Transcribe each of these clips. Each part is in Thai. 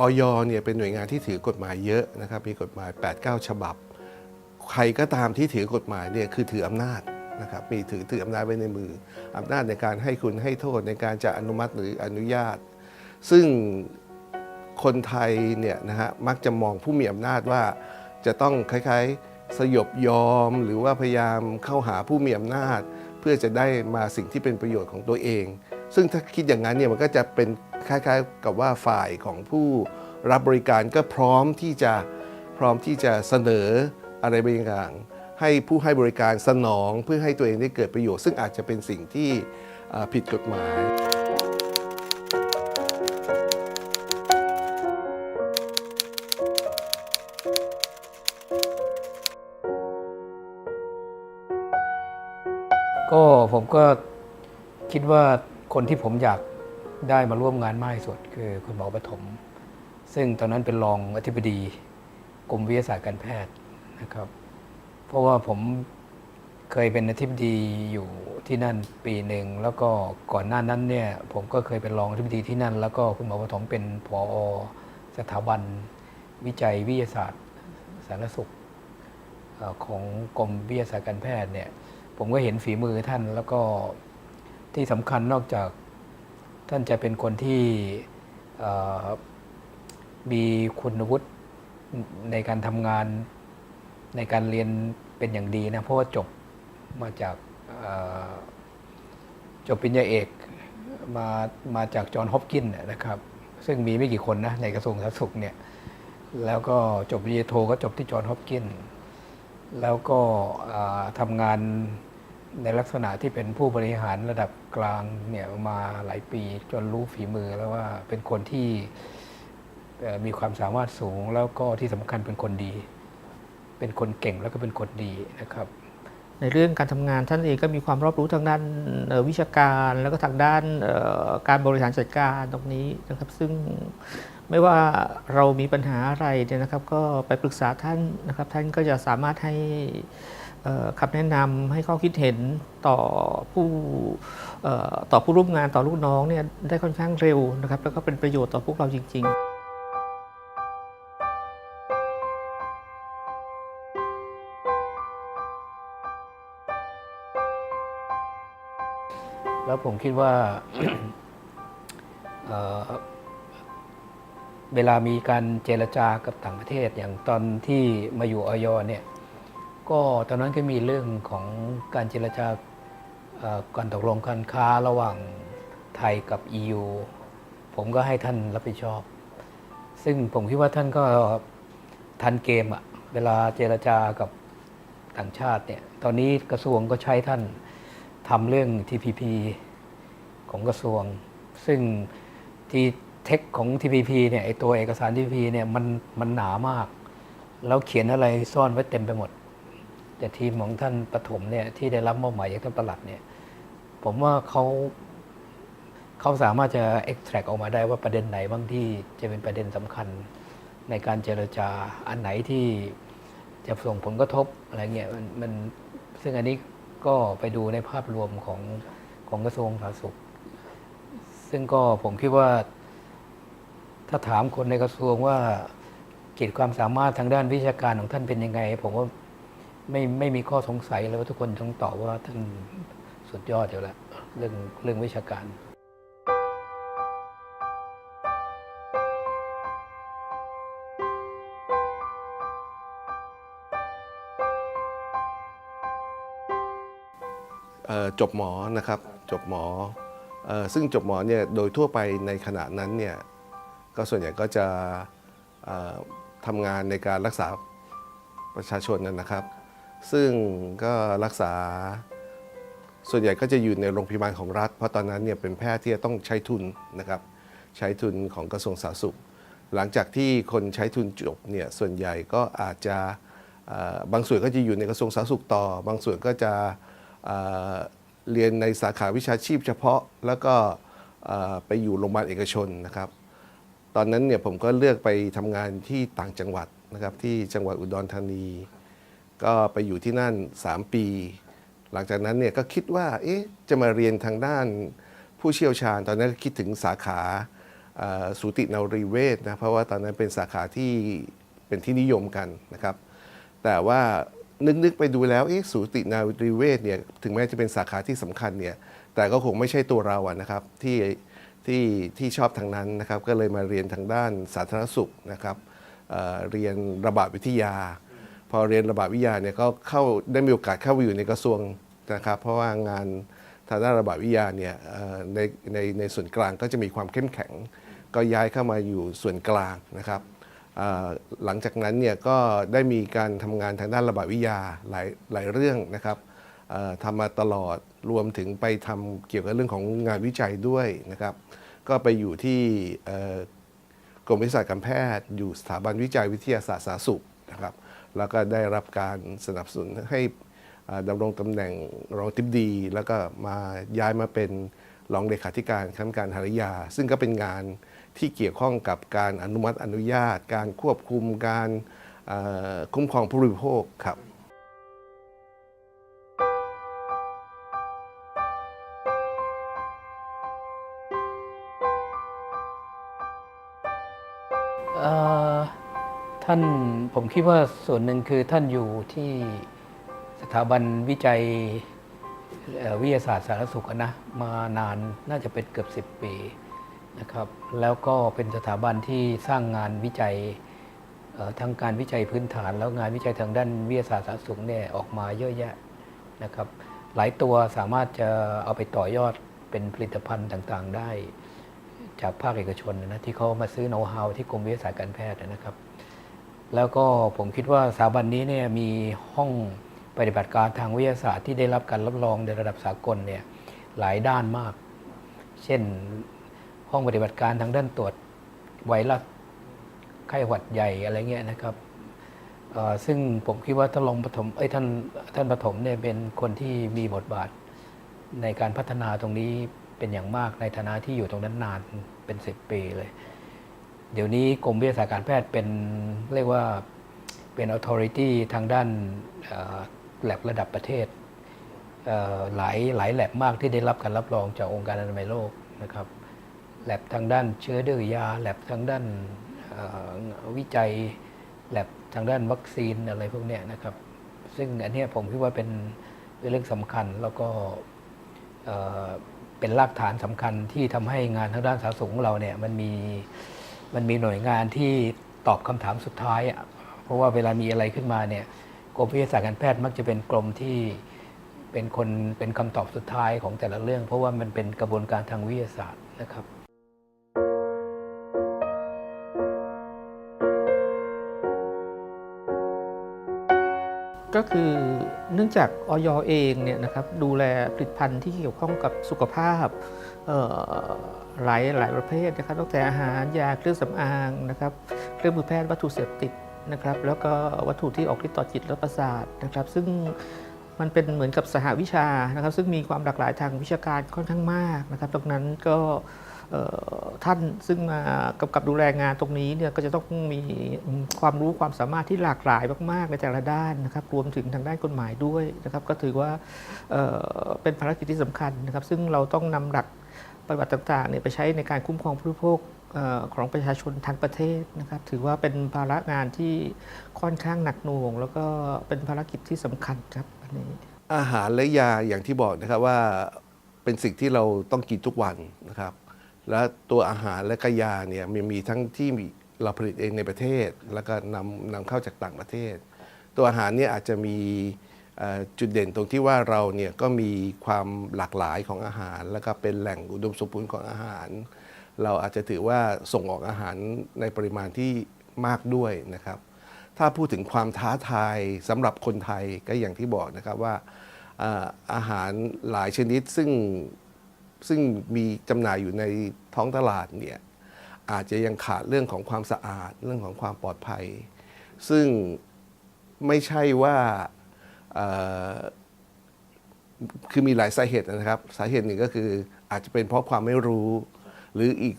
ออยเนี่ยเป็นหน่วยงานที่ถือกฎหมายเยอะนะครับมีกฎหมาย 8-9 ฉบับ ใครก็ตามที่ถือกฎหมายเนี่ยคือถืออำนาจนะครับมีถือถืออำนาจไว้ในมืออำนาจในการให้คุณให้โทษในการจะอนุมัติหรืออนุญาต ซึ่งคนไทยเนี่ยนะฮะมักจะมองผู้มีอำนาจว่าจะต้องคล้ายๆสยบยอมหรือว่าพยายามเข้าหาผู้มีอำนาจ เพื่อจะได้มาสิ่งที่เป็นประโยชน์ของตัวเอง ซึ่งถ้าคิดอย่างนั้นเนี่ยมันก็จะเป็นคล้ายๆ กับว่าฝ่ายของผู้รับบริการก็พร้อมที่จะพร้อมที่จะเสนออะไรบางอย่างให้ผู้ให้บริการสนองเพื่อให้ตัวเองได้เกิดประโยชน์ ซึ่งอาจจะเป็นสิ่งที่ผิดกฎหมาย ก็ผมก็คิดว่า คนที่ผมอยากได้มาร่วมงานมากที่สุด คือคุณหมอปฐมซึ่งตอนนั้นเป็นรองอธิบดีกรมวิทยาศาสตร์การแพทย์นะครับ เพราะว่าผมเคยเป็นอธิบดีอยู่ที่นั่นปีหนึ่งแล้วก็ก่อนหน้านั้นเนี่ยผมก็เคยเป็นรองอธิบดีที่นั่น แล้วก็คุณหมอปฐมเป็นผอสถาบันวิจัยวิทยาศาสตร์สารสุขของกรมวิทยาศาสตร์การแพทย์เนี่ยผมก็เห็นฝีมือท่านแล้วก็ ที่สำคัญนอกจากท่านจะเป็นคนที่มีคุณวุฒิในการทำงานในการเรียนเป็นอย่างดีนะเพราะว่าจบมาจากจบปริญญาเอกมามาจากจอห์นฮอปกินส์นะครับ ซึ่งมีไม่กี่คนนะในกระทรวงสาธารณสุขเนี่ยแล้วก็จบปริญญาโทก็จบที่จอห์นฮอปกินส์แล้วก็ทำงาน ในลักษณะที่เป็นผู้บริหารระดับกลางเนี่ยมาหลายปีจนรู้ฝีมือแล้วว่าเป็นคนที่มีความสามารถสูงแล้วก็ที่สำคัญเป็นคนดี เป็นคนเก่งแล้วก็เป็นคนดีนะครับ ในเรื่องการทำงานท่านเองก็มีความรอบรู้ทางด้านวิชาการแล้วก็ทางด้านการบริหารจัดการตรงนี้นะครับ ซึ่งไม่ว่าเรามีปัญหาอะไรเนี่ยนะครับ ก็ไปปรึกษาท่านนะครับ ท่านก็จะสามารถให้ คำแนะนำให้ข้อคิดเห็นต่อผู้ต่อผู้ร่วมงานต่อลูกน้องเนี่ยได้ค่อนข้างเร็วนะครับแล้วก็เป็นประโยชน์ต่อพวกเราจริง ๆแล้วผมคิดว่าเเวลามีการเจรจากับต่างประเทศอย่างตอนที่มาอยู่ออยเนี่ย ก็ตอนนั้นก็มีเรื่องของการเจรจาการตกลงการค้าระหว่างไทยกับ EU ผมก็ให้ท่านรับผิดชอบ ซึ่งผมคิดว่าท่านก็ทันเกมอะเวลาเจรจากับต่างชาติเนี่ย ตอนนี้กระทรวงก็ใช้ท่านทำเรื่อง TPP ของกระทรวง ซึ่งที่เทคของ TPP เนี่ยไอตัวเอกสาร TPP เนี่ยมันมันหนามาก แล้วเขียนอะไรซ่อนไว้เต็มไปหมด แต่ทีมของท่านปฐมเนี่ยที่ได้รับมอบหมายจากท่านประหลัดเนี่ยผมว่าเขาเขาสามารถจะ extract ออกมาได้ว่าประเด็นไหนบ้างที่จะเป็นประเด็นสำคัญในการเจรจาอันไหนที่จะส่งผลกระทบอะไรเงี้ยมันมันซึ่งอันนี้ก็ไปดูในภาพรวมของของกระทรวงสาธารณสุข ซึ่งก็ผมคิดว่า ถ้าถามคนในกระทรวงว่าขีดความสามารถทางด้านวิชาการของท่านเป็นยังไง ผมว่า ไม่ไม่มีข้อสงสัยเลยว่าทุกคนต้องตอบว่าท่านสุดยอดอยู่แล้วเรื่องเรื่องวิชาการจบหมอนะครับ จบหมออซึ่งจบหมอเนี่ยโดยทั่วไปในขณะนั้นเนี่ยก็ส่วนใหญ่ก็จะทำงานในการรักษาประชาชนนะนะครับ ซึ่งก็รักษาส่วนใหญ่ก็จะอยู่ในโรงพยาบาลของรัฐ เพราะตอนนั้นเนี่ยเป็นแพทย์ที่จะต้องใช้ทุนนะครับใช้ทุนของกระทรวงสาธารณสุข หลังจากที่คนใช้ทุนจบเนี่ยส่วนใหญ่ก็อาจจะบางส่วนก็จะอยู่ในกระทรวงสาธารณสุขต่อ บางส่วนก็จะเรียนในสาขาวิชาชีพเฉพาะแล้วก็ไปอยู่โรงพยาบาลเอกชนนะครับ ตอนนั้นเนี่ยผมก็เลือกไปทำงานที่ต่างจังหวัดนะครับที่จังหวัดอุดรธานี ก็ไปอยู่ที่นั่น 3 ปี หลังจากนั้นเนี่ยก็คิดว่าเอ๊ะจะมาเรียนทางด้านผู้เชี่ยวชาญ ตอนนั้นก็คิดถึงสาขาสูตินารีเวชนะเพราะว่าตอนนั้นเป็นสาขาที่เป็นที่นิยมกันนะครับ แต่ว่านึกๆไปดูแล้วเอ๊ะสูตินารีเวชเนี่ยถึงแม้จะเป็นสาขาที่สำคัญเนี่ยแต่ก็คงไม่ใช่ตัวเราอะนะครับที่ที่ที่ชอบทางนั้นนะครับ ก็เลยมาเรียนทางด้านสาธารณสุขนะครับเเรียนระบาดวิทยา พอเรียนระบาดวิทยาเนี่ยก็เข้าได้มีโอกาสเข้าไปอยู่ในกระทรวงนะครับ เพราะว่างานทางด้านระบาดวิทยาเนี่ยในในในส่วนกลางก็จะมีความเข้มแข็ง ก็ย้ายเข้ามาอยู่ส่วนกลางนะครับหลังจากนั้นเนี่ยก็ได้มีการทำงานทางด้านระบาดวิทยาหลายหลายเรื่องนะครับทำมาตลอดรวมถึงไปทำเกี่ยวกับเรื่องของงานวิจัยด้วยนะครับ ก็ไปอยู่ที่กรมวิทยาศาสตร์การแพทย์ อยู่สถาบันวิจัยวิทยาศาสตร์สาธารณสุขนะครับ แล้วก็ได้รับการสนับสนุนให้ดำรงตำแหน่งรองทิบดี แล้วก็มาย้ายมาเป็นรองเลขาธิการคณะกรรมการหายา ซึ่งก็เป็นงานที่เกี่ยวข้องกับการอนุมัติอนุญาต การควบคุมการคุ้มครองผู้บริโภคครับ ท่านผมคิดว่าส่วนหนึ่งคือท่านอยู่ที่สถาบันวิจัยวิทยาศาสตร์สารสุขนะมานานน่าจะเป็นเกือบ 10 ปีนะครับ แล้วก็เป็นสถาบันที่สร้างงานวิจัยทั้งการวิจัยพื้นฐาน แล้วงานวิจัยทางด้านวิทยาศาสตร์สารสุขเนี่ยออกมาเยอะแยะนะครับ หลายตัวสามารถจะเอาไปต่อยอดเป็นผลิตภัณฑ์ต่างๆ ได้จากภาคเอกชนนะที่เขามาซื้อโน้ตฮาวที่กรมวิทยาศาสตร์การแพทย์นะครับ แล้วก็ผมคิดว่าสถาบันนี้เนี่ยมีห้องปฏิบัติการทางวิทยาศาสตร์ที่ได้รับการรับรองในระดับสากลเนี่ยหลายด้านมาก เช่นห้องปฏิบัติการทางด้านตรวจไวรัสไข้หวัดใหญ่อะไรเงี้ยนะครับซึ่งผมคิดว่าท่านรองปฐมเอ้ยท่านท่านปฐมเนี่ยเป็นคนที่มีบทบาทในการพัฒนาตรงนี้เป็นอย่างมากในฐานะที่อยู่ตรงนั้นนานเป็น10ปีเลย เดี๋ยวนี้กรมวิทยาศาสตร์การแพทย์เป็นเรียกว่าเป็น authority ทางด้านแลบระดับประเทศหลายหลายแลบมากที่ได้รับการรับรองจากองค์การอนามัยโลกนะครับแลบทางด้านเชื้อดื้อยาแลบทางด้านวิจัยแลบทางด้านวัคซีนอะไรพวกนี้นะครับ ซึ่งอันนี้ผมคิดว่าเป็นเรื่องสำคัญแล้วก็เอ่อเป็นรากฐานสำคัญที่ทำให้งานทางด้านสาธารณสุขของเราเนี่ยมันมี มันมีหน่วยงานที่ตอบคำถามสุดท้ายอะเพราะว่าเวลามีอะไรขึ้นมาเนี่ยกรมวิทยาศาสตร์การแพทย์มักจะเป็นกรมที่เป็นคนเป็นคำตอบสุดท้ายของแต่ละเรื่อง เพราะว่ามันเป็นกระบวนการทางวิทยาศาสตร์นะครับ ก็คือเนื่องจากออยเองเนี่ยนะครับดูแลผลิตภัณฑ์ที่เกี่ยวข้องกับสุขภาพหลายหลายประเภทนะครับตั้งแต่อาหารยาเครื่องสำอางนะครับเครื่องมือแพทย์วัตถุเสพติดนะครับ แล้วก็วัตถุที่ออกฤทธิ์ต่อจิตและประสาทนะครับ ซึ่งมันเป็นเหมือนกับสหวิชานะครับ ซึ่งมีความหลากหลายทางวิชาการค่อนข้างมากนะครับดังนั้นก็ ท่านซึ่งมากำกับดูแลงานตรงนี้เนี่ยก็จะต้องมีความรู้ความสามารถที่หลากหลายมาก ๆ ในแต่ละด้านนะครับรวมถึงทางด้านกฎหมายด้วยนะครับก็ถือว่าเป็นภารกิจที่สำคัญนะครับ ซึ่งเราต้องนำหลักปฏิบัติต่างๆเนี่ยไปใช้ในการคุ้มครองผู้บริโภคของประชาชนทั้งประเทศนะครับถือว่าเป็นภาระงานที่ค่อนข้างหนักหน่วง แล้วก็เป็นภารกิจที่สำคัญครับอันนี้อาหารและยาอย่างที่บอกนะครับว่าเป็นสิ่งที่เราต้องกินทุกวันนะครับ และตัวอาหารและกยาเนี่ยมันมีทั้งที่เราผลิตเองในประเทศ แล้วก็นำนำเข้าจากต่างประเทศ ตัวอาหารเนี่ยอาจจะมีจุดเด่นตรงที่ว่าเราเนี่ยก็มีความหลากหลายของอาหาร แล้วก็เป็นแหล่งอุดมสมบูรณ์ของอาหาร เราอาจจะถือว่าส่งออกอาหารในปริมาณที่มากด้วยนะครับ ถ้าพูดถึงความท้าทายสำหรับคนไทยก็อย่างที่บอกนะครับว่าอาหารหลายชนิดซึ่ง ซึ่งมีจำหน่ายอยู่ในท้องตลาดเนี่ยอาจจะยังขาดเรื่องของความสะอาดเรื่องของความปลอดภัย ซึ่งไม่ใช่ว่าคือมีหลายสาเหตุนะครับ สาเหตุหนึ่งก็คืออาจจะเป็นเพราะความไม่รู้ หรืออีก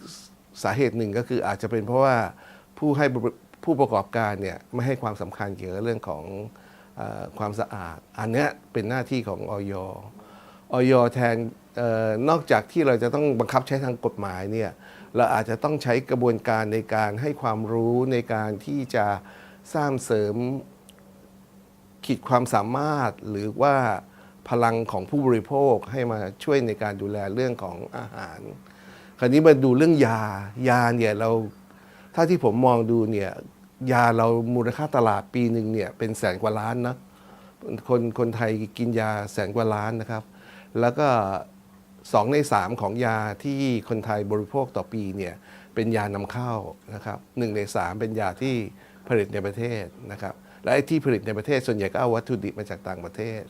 สาเหตุหนึ่งก็คืออาจจะเป็นเพราะว่าผู้ให้ผู้ประกอบการเนี่ยไม่ให้ความสำคัญเกี่ยวกับเรื่องของอความสะอาด อันนี้เป็นหน้าที่ของออย ออยแทนเออนอกจากที่เราจะต้องบังคับใช้ทางกฎหมายเนี่ยเราอาจจะต้องใช้กระบวนการในการให้ความรู้ในการที่จะสร้างเสริมขีดความสามารถหรือว่าพลังของผู้บริโภคให้มาช่วยในการดูแลเรื่องของอาหาร คราวนี้มาดูเรื่องยายาเนี่ยเราถ้าที่ผมมองดูเนี่ยยาเรามูลค่าตลาดปีหนึ่งเนี่ยเป็นแสนกว่าล้านนะคนคนไทยกินยาแสนกว่าล้านนะครับ แล้วก็สองในสามของยาที่คนไทยบริโภคต่อปีเนี่ยเป็นยานำเข้านะครับหนึ่งในสามเป็นยาที่ผลิตในประเทศนะครับและไอ้ที่ผลิตในประเทศส่วนใหญ่ก็เอาวัตถุดิบมาจากต่างประเทศ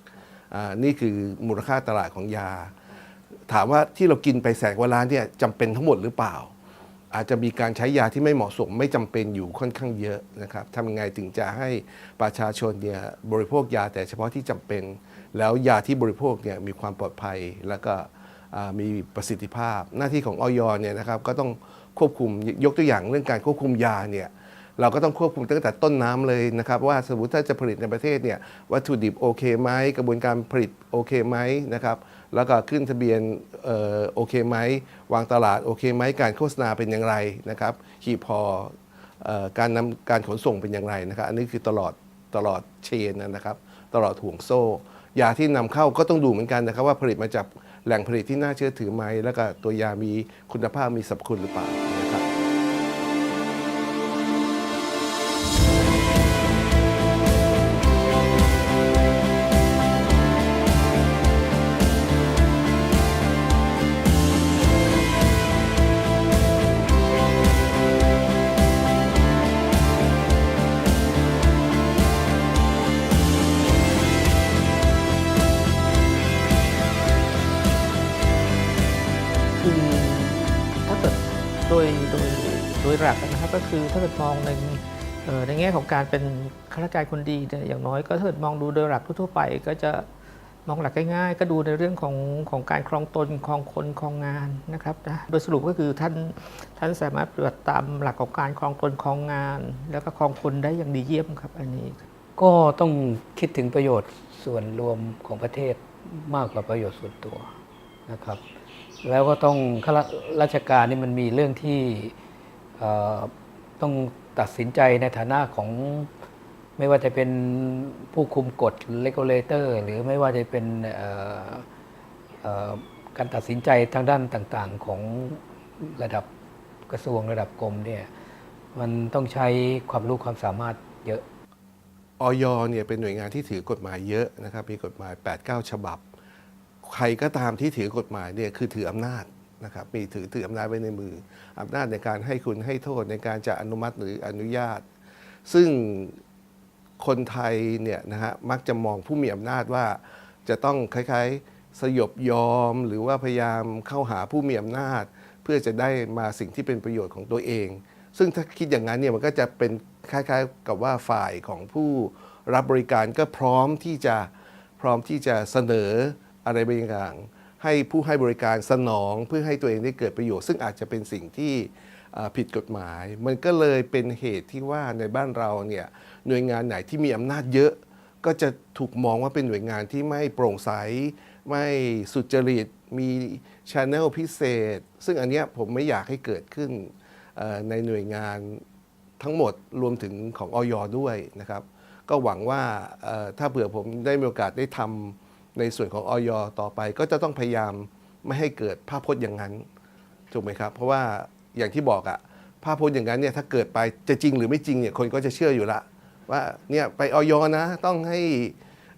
นี่คือมูลค่าตลาดของยา ถามว่าที่เรากินไปแสนกว่าล้านเนี่ยจำเป็นทั้งหมดหรือเปล่า อาจจะมีการใช้ยาที่ไม่เหมาะสมไม่จำเป็นอยู่ค่อนข้างเยอะนะครับทำยังไงถึงจะให้ประชาชนเนี่ยบริโภคยาแต่เฉพาะที่จำเป็น แล้วยาที่บริโภคเนี่ยมีความปลอดภัยแล้วก็มีประสิทธิภาพ หน้าที่ของออยเนี่ยนะครับก็ต้องควบคุมยกตัวอย่างเรื่องการควบคุมยาเนี่ยเราก็ต้องควบคุมตั้งแต่ต้นน้ำเลยนะครับ ว่าสมมติถ้าจะผลิตในประเทศเนี่ยวัตถุดิบโอเคไหมกระบวนการผลิตโอเคไหมนะครับแล้วก็ขึ้นทะเบียนออโอเคไหมวางตลาดโอเคไหมการโฆษณาเป็นอย่างไรนะครับขีพอเอ่อการนำการขนส่งเป็นอย่างไรนะครับ อันนี้คือตลอดตลอดเชนนะครับ ตลอดห่วงโซ่ ยาที่นำเข้าก็ต้องดูเหมือนกันนะครับว่าผลิตมาจากแหล่งผลิตที่น่าเชื่อถือไหมแล้วก็ตัวยามีคุณภาพมีสรรพคุณหรือเปล่า โดยโดยโดยหลักนะครับก็คือถ้าเกิดมองในในแง่ของการเป็นข้าราชการคนดีเนี่ยอย่างน้อยก็ถ้าเกิดมองดูโดยหลักทั่วไป ก็จะมองหลักง่ายๆ ก็ดูในเรื่องของของการครองตนครองคนครองงานนะครับนะโดยสรุปก็คือท่านท่านสามารถปฏิบัติตามหลักของการครองตนครองงาน แล้วก็ครองคนได้อย่างดีเยี่ยมครับอันนี้ ก็ต้องคิดถึงประโยชน์ส่วนรวมของประเทศมากกว่าประโยชน์ส่วนตัวนะครับ แล้วก็ต้องข้าราชการนี่มันมีเรื่องที่ต้องตัดสินใจในฐานะของไม่ว่าจะเป็นผู้คุมกฎ regulator หรือไม่ว่าจะเป็นการตัดสินใจทางด้านต่างๆของระดับกระทรวงระดับกรมเนี่ยมันต้องใช้ความรู้ความสามารถเยอะออยเนี่ยเป็นหน่วยงานที่ถือกฎหมายเยอะนะครับ มีกฎหมาย 8-9 ฉบับ ใครก็ตามที่ถือกฎหมายเนี่ยคือถืออำนาจนะครับมีถือถืออำนาจไว้ในมืออำนาจในการให้คุณให้โทษในการจะอนุมัติหรืออนุญาต ซึ่งคนไทยเนี่ยนะฮะมักจะมองผู้มีอำนาจว่าจะต้องคล้ายๆสยบยอมหรือว่าพยายามเข้าหาผู้มีอำนาจ เพื่อจะได้มาสิ่งที่เป็นประโยชน์ของตัวเอง ซึ่งถ้าคิดอย่างนั้นเนี่ยมันก็จะเป็นคล้ายๆกับว่าฝ่ายของผู้รับบริการก็พร้อมที่จะพร้อมที่จะเสนอ อะไรบางอย่างให้ผู้ให้บริการสนองเพื่อให้ตัวเองได้เกิดประโยชน์ ซึ่งอาจจะเป็นสิ่งที่ผิดกฎหมาย มันก็เลยเป็นเหตุที่ว่าในบ้านเราเนี่ยหน่วยงานไหนที่มีอำนาจเยอะ ก็จะถูกมองว่าเป็นหน่วยงานที่ไม่โปร่งใส ไม่สุจริต มีช n แนลพิเศษ ซึ่งอันเนี้ยผมไม่อยากให้เกิดขึ้นในหน่วยงานทั้งหมดรวมถึงของออยด้วยนะครับ ก็หวังว่าถ้าเผื่อผมได้มีโอกาสได้ทำ ในส่วนของออยต่อไป ก็จะต้องพยายามไม่ให้เกิดภาพพจน์อย่างนั้นถูกไหมครับ เพราะว่าอย่างที่บอกอะภาพพจน์อย่างนั้นเนี่ยถ้าเกิดไปจะจริงหรือไม่จริงเนี่ยคนก็จะเชื่ออยู่ละ ว่าเนี่ยไปออยนะต้องให้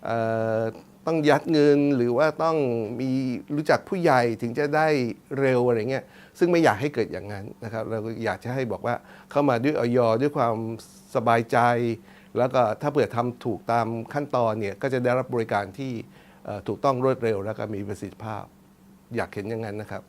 อ่อต้องยัดเงินหรือว่าต้องมีรู้จักผู้ใหญ่ถึงจะได้เร็วอะไรเงี้ยซึ่งไม่อยากให้เกิดอย่างนั้นนะครับ เราก็อยากจะให้บอกว่าเข้ามาด้วยออยด้วยความสบายใจ แล้วก็ถ้าเผื่อทำถูกตามขั้นตอนเนี่ยก็จะได้รับบริการที่ ถูกต้องรวดเร็ว แล้วก็มีประสิทธิภาพ อยากเห็นอย่างนั้นนะครับ